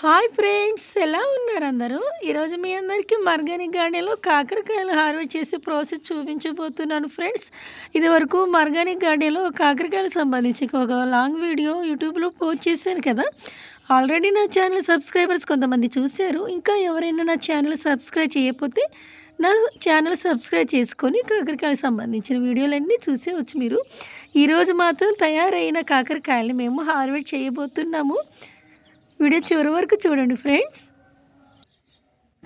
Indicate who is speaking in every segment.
Speaker 1: Hi friends ఎలా ఉన్నారు అందరూ? ఈరోజు మీ అందరికీ మర్గానిక్ గార్డెన్లో కాకరకాయలు హార్వెస్ట్ చేసే ప్రాసెస్ చూపించబోతున్నాను ఫ్రెండ్స్. ఇది వరకు మర్గానిక్ గార్డెన్లో కాకరకాయలు సంబంధించి ఒక లాంగ్ వీడియో యూట్యూబ్లో పోస్ట్ చేశాను కదా. ఆల్రెడీ నా ఛానల్ సబ్స్క్రైబర్స్ కొంతమంది చూశారు. ఇంకా ఎవరైనా నా ఛానల్ సబ్స్క్రైబ్ చేయకపోతే నా ఛానల్ సబ్స్క్రైబ్ చేసుకొని కాకరకాయలకు సంబంధించిన వీడియోలన్నీ చూసేవచ్చు మీరు. ఈరోజు మాత్రం తయారైన కాకరకాయలు మేము హార్వెస్ట్ చేయబోతున్నాము. వీడియో చివరి వరకు చూడండి ఫ్రెండ్స్.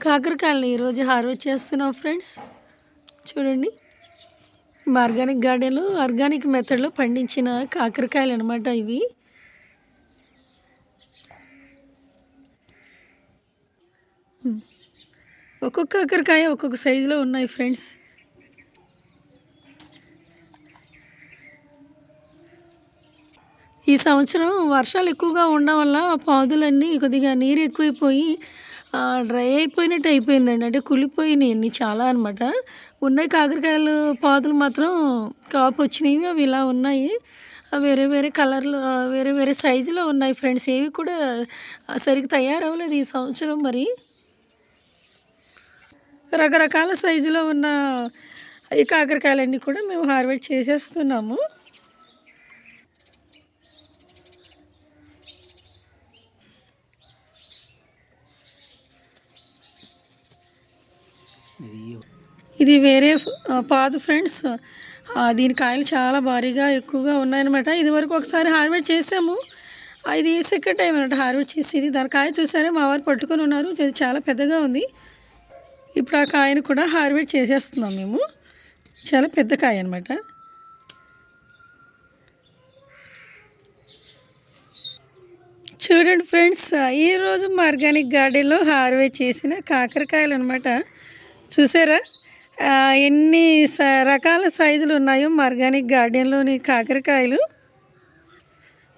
Speaker 1: కాకరకాయలని ఈరోజు హార్వెస్ట్ చేస్తున్నాం ఫ్రెండ్స్. చూడండి. ఆర్గానిక్ గార్డెన్లో ఆర్గానిక్ మెథడ్లో పండించిన కాకరకాయలు అనమాట ఇవి. ఒక్కొక్క కాకరకాయ ఒక్కొక్క సైజులో ఉన్నాయి ఫ్రెండ్స్. ఈ సంవత్సరం వర్షాలు ఎక్కువగా ఉండడం వల్ల పాదులన్నీ కొద్దిగా నీరు ఎక్కువైపోయి డ్రై అయిపోయినట్టు అయిపోయిందండి. అంటే కులిపోయినాయి అన్ని చాలా అనమాట ఉన్నాయి కాకరకాయలు పాదులు మాత్రం కాపు వచ్చినాయి అవి ఇలా ఉన్నాయి. వేరే వేరే కలర్లు వేరే వేరే సైజులో ఉన్నాయి ఫ్రెండ్స్. ఏవి కూడా సరిగ్గా తయారవ్వలేదు ఈ సంవత్సరం మరి. రకరకాల సైజులో ఉన్న ఈ కాకరకాయలన్నీ కూడా మేము హార్వెస్ట్ చేసేస్తున్నాము. ఇది వేరే పాదు ఫ్రెండ్స్. దీని కాయలు చాలా భారీగా ఎక్కువగా ఉన్నాయన్నమాట. ఇది వరకు ఒకసారి హార్వెస్ట్ చేసాము. ఇది సెకండ్ టైం అనమాట హార్వెస్ట్ చేసేది. దాని కాయ చూసారే? మా వారు పట్టుకొని ఉన్నారు. అది చాలా పెద్దగా ఉంది. ఇప్పుడు ఆ కాయను కూడా హార్వెస్ట్ చేసేస్తున్నాం మేము. చాలా పెద్ద కాయ అనమాట చూడండి ఫ్రెండ్స్ ఈరోజు ఆర్గానిక్ గార్డెన్లో హార్వెస్ట్ చేసిన కాకరకాయలు అనమాట చూసారా? ఎన్ని రకాల సైజులు ఉన్నాయో ఆర్గానిక్ గార్డెన్లోని కాకరకాయలు.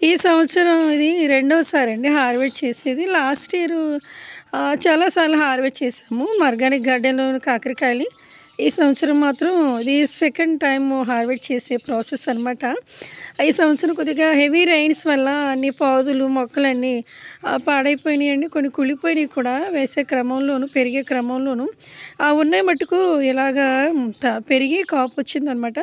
Speaker 1: ఈ సంవత్సరం ఇది రెండవసారి అండి హార్వెస్ట్ చేసేది. లాస్ట్ ఇయర్ చాలాసార్లు హార్వెస్ట్ చేసాము ఆర్గానిక్ గార్డెన్లోని కాకరకాయలు ఈ సంవత్సరం మాత్రం ఇది సెకండ్ టైం హార్వెస్ట్ చేసే ప్రాసెస్ అనమాట ఈ సంవత్సరం కొద్దిగా హెవీ రైన్స్ వల్ల అన్ని పాదులు మొక్కలన్నీ పాడైపోయినాయండి. కొన్ని కుళ్ళిపోయినాయి కూడా వేసే క్రమంలోను పెరిగే క్రమంలోను. ఆ ఉన్నాయి మటుకు ఇలాగా పెరిగి కాపు వచ్చిందనమాట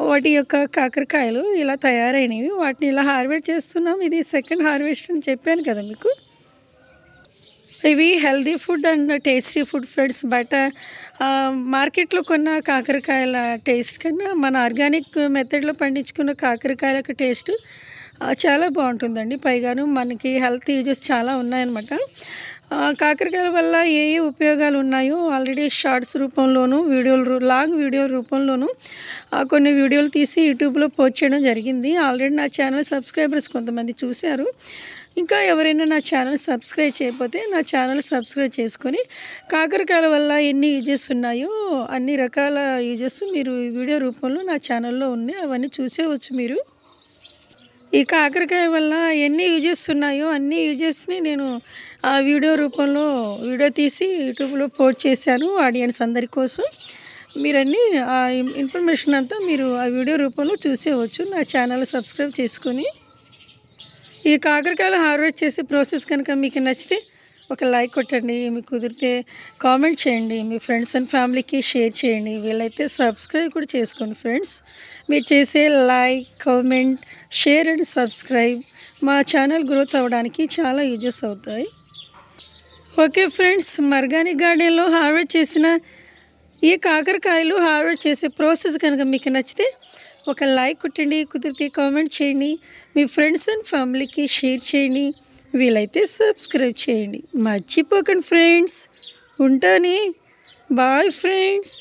Speaker 1: వాటి యొక్క కాకరకాయలు ఇలా తయారైనవి. వాటిని ఇలా హార్వెస్ట్ చేస్తున్నాం. ఇది సెకండ్ హార్వెస్ట్ అని చెప్పాను కదా మీకు. ఇవి healthy food and tasty food friends but మార్కెట్లో కొన్న కాకరకాయల టేస్ట్ కన్నా మన ఆర్గానిక్ మెథడ్లో పండించుకున్న కాకరకాయల టేస్ట్ చాలా బాగుంటుందండి. పైగాను మనకి హెల్త్ యూజెస్ చాలా ఉన్నాయన్నమాట. కాకరకాయల వల్ల ఏ ఏ ఉపయోగాలు ఉన్నాయో ఆల్రెడీ షార్ట్స్ రూపంలోనూ వీడియోలు లాంగ్ వీడియో రూపంలోనూ కొన్ని వీడియోలు తీసి యూట్యూబ్లో పోస్ట్ చేయడం జరిగింది. ఆల్రెడీ నా ఛానల్ సబ్స్క్రైబర్స్ కొంతమంది చూశారు. ఇంకా ఎవరైనా నా ఛానల్ సబ్స్క్రైబ్ చేయకపోతే నా ఛానల్ సబ్స్క్రైబ్ చేసుకొని కాకరకాయల వల్ల ఎన్ని యూజెస్ ఉన్నాయో అన్ని రకాల యూజెస్ మీరు వీడియో రూపంలో నా ఛానల్లో ఉన్నాయి. అవన్నీ చూసేవచ్చు మీరు. ఈ కాకరకాయ వల్ల ఎన్ని యూజెస్ ఉన్నాయో అన్ని యూజెస్ని నేను ఆ వీడియో రూపంలో వీడియో తీసి యూట్యూబ్లో పోస్ట్ చేశాను ఆడియన్స్ అందరి కోసం. మీరన్నీ ఆ ఇన్ఫర్మేషన్ అంతా మీరు ఆ వీడియో రూపంలో చూసేవచ్చు. నా ఛానల్ సబ్స్క్రైబ్ చేసుకొని ఈ కాకరకాయలు హార్వెస్ట్ చేసే ప్రాసెస్ కనుక మీకు నచ్చితే ఒక లైక్ కొట్టండి మీకు కుదిరితే కామెంట్ చేయండి మీ ఫ్రెండ్స్ అండ్ ఫ్యామిలీకి షేర్ చేయండి వీళ్ళైతే సబ్స్క్రైబ్ కూడా చేసుకోండి ఫ్రెండ్స్. మీరు చేసే like comment share and subscribe మా ఛానల్ గ్రోత్ అవ్వడానికి చాలా యూజెస్ అవుతాయి. ఓకే ఫ్రెండ్స్ మర్గానిక్ గార్డెన్లో హార్వెస్ట్ చేసిన ఈ కాకరకాయలు హార్వెస్ట్ చేసే ప్రాసెస్ కనుక మీకు నచ్చితే ఒక లైక్ కొట్టండి కుదిరితే కామెంట్ చేయండి మీ ఫ్రెండ్స్ అండ్ ఫ్యామిలీకి షేర్ చేయండి వీలైతే సబ్స్క్రైబ్ చేయండి. మర్చిపోకండి ఫ్రెండ్స్ ఉంటానే. Bye friends